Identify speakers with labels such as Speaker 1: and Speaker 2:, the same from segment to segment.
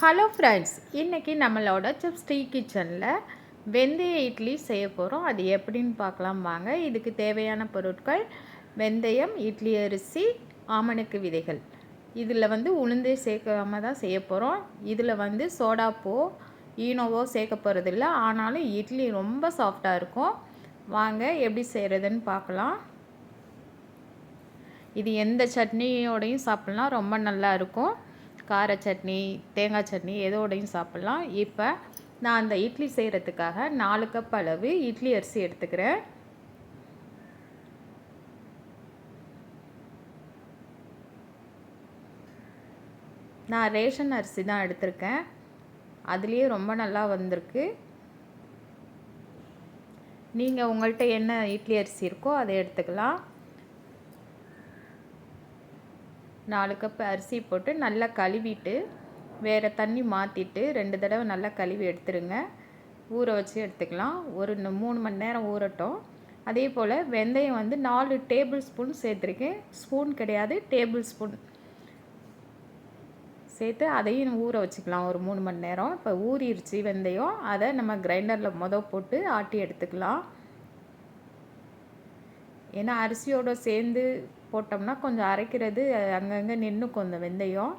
Speaker 1: Hello friends இன்றைக்கி நம்மளோட ஸ்ரீ கிச்சனில் வெந்தய இட்லி செய்ய போகிறோம் அது எப்படின்னு பார்க்கலாம் வாங்க. இதுக்கு தேவையான பொருட்கள் வெந்தயம் இட்லி அரிசி ஆமணக்கு விதைகள். இதில் வந்து உளுந்தே சேர்க்காம தான் செய்ய போகிறோம் இதில் வந்து சோடாப்போ ஈனோவோ சேர்க்க போகிறதில்ல ஆனாலும் இட்லி ரொம்ப சாஃப்டாக இருக்கும். வாங்க எப்படி செய்கிறதுன்னு பார்க்கலாம். இது எந்த சட்னியோடையும் சாப்பிட்லாம். ரொம்ப நல்லா இருக்கும். கார சட்னி தேங்காய் சட்னி எதோடையும் சாப்பிட்லாம். இப்போ நான் அந்த இட்லி செய்கிறதுக்காக நாலு கப் அளவு இட்லி அரிசி எடுத்துக்கிறேன். நான் ரேஷன் அரிசி தான் எடுத்திருக்கேன். அதுலேயே ரொம்ப நல்லா வந்திருக்கு. நீங்கள் உங்கள்கிட்ட என்ன இட்லி அரிசி இருக்கோ அதை எடுத்துக்கலாம். நாலு கப் அரிசி போட்டு நல்லா கழுவிட்டு வேறு தண்ணி மாற்றிட்டு ரெண்டு தடவை நல்லா கழுவி எடுத்துருங்க. ஊற வச்சு எடுத்துக்கலாம். ஒரு மூணு மணி நேரம் ஊறட்டும். அதே போல் வெந்தயம் வந்து நாலு டேபிள் ஸ்பூன் சேர்த்துருக்கேன். ஸ்பூன் கிடையாது டேபிள் ஸ்பூன் சேர்த்து அதையும் ஊற வச்சுக்கலாம் ஒரு மூணு மணி நேரம். இப்போ ஊறிடுச்சு வெந்தயம். அதை நம்ம கிரைண்டரில் மொதல் போட்டு ஆட்டி எடுத்துக்கலாம். ஏன்னா அரிசியோடு சேர்ந்து போட்டோம்னா கொஞ்சம் அரைக்கிறது அங்கங்கே நின்று கொஞ்சம் வெந்தயம்.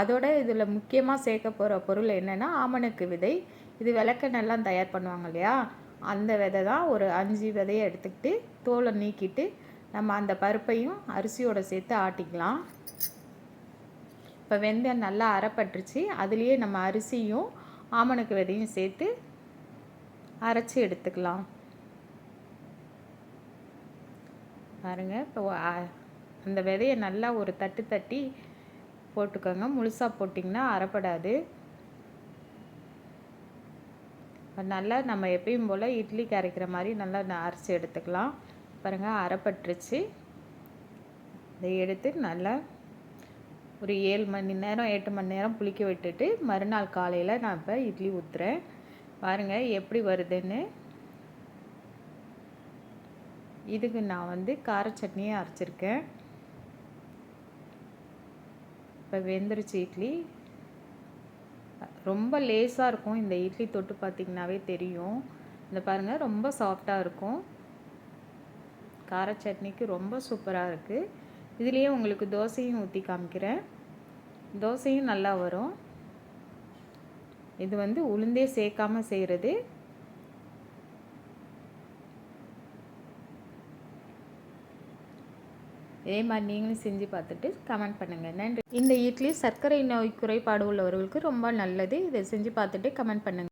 Speaker 1: அதோட இதில் முக்கியமாக சேர்க்க போகிற பொருள் என்னென்னா ஆமணக்கு விதை. இது விளக்கெண்ணெல்லாம் தயார் பண்ணுவாங்க இல்லையா? அந்த விதை தான் ஒரு அஞ்சு விதையை எடுத்துக்கிட்டு தோலை நீக்கிட்டு நம்ம அந்த பருப்பையும் அரிசியோடு சேர்த்து ஆட்டிக்கலாம். இப்போ வெந்தயம் நல்லா அரைப்பட்டுருச்சு. அதுலேயே நம்ம அரிசியும் ஆமணக்கு விதையும் சேர்த்து அரைச்சி எடுத்துக்கலாம். பாருங்கள் இப்போ அந்த விதையை நல்லா ஒரு தட்டு தட்டி போட்டுக்கோங்க. முழுசாக போட்டிங்கன்னா அரைப்படாது நல்லா நம்ம எப்பயும் போல் இட்லிக்கு அரைக்கிற மாதிரி நல்லா அரைச்சி எடுத்துக்கலாம். பாருங்கள் அரைப்பட்டுருச்சு இதை எடுத்து நல்லா ஒரு ஏழு மணி நேரம் எட்டு மணி நேரம் புளிக்க விட்டுட்டு மறுநாள் காலையில் நான் இப்போ இட்லி ஊற்றுறேன் பாருங்கள் எப்படி வருதுன்னு. இதுக்கு நான் வந்து கார சட்னியை அரைச்சிருக்கேன். இப்போ வெந்துருச்சு இட்லி. ரொம்ப லேஸாக இருக்கும். இந்த இட்லி தொட்டு பார்த்திங்கனாவே தெரியும். இந்த பாருங்கள் ரொம்ப சாஃப்டாக இருக்கும். கார சட்னிக்கு ரொம்ப சூப்பராக இருக்குது இதுலேயே உங்களுக்கு தோசையும் ஊற்றி காமிக்கிறேன். தோசையும் நல்லா வரும். இது வந்து உளுந்தே சேர்க்காமல் செய்கிறது இதே மாதிரி நீங்களும் செஞ்சு பார்த்துட்டு கமெண்ட் பண்ணுங்கள் நன்றி. இந்த இட்லி சர்க்கரை நோய் குறைபாடு உள்ளவர்களுக்கு ரொம்ப நல்லது. இதை செஞ்சு பார்த்துட்டு கமெண்ட் பண்ணுங்கள்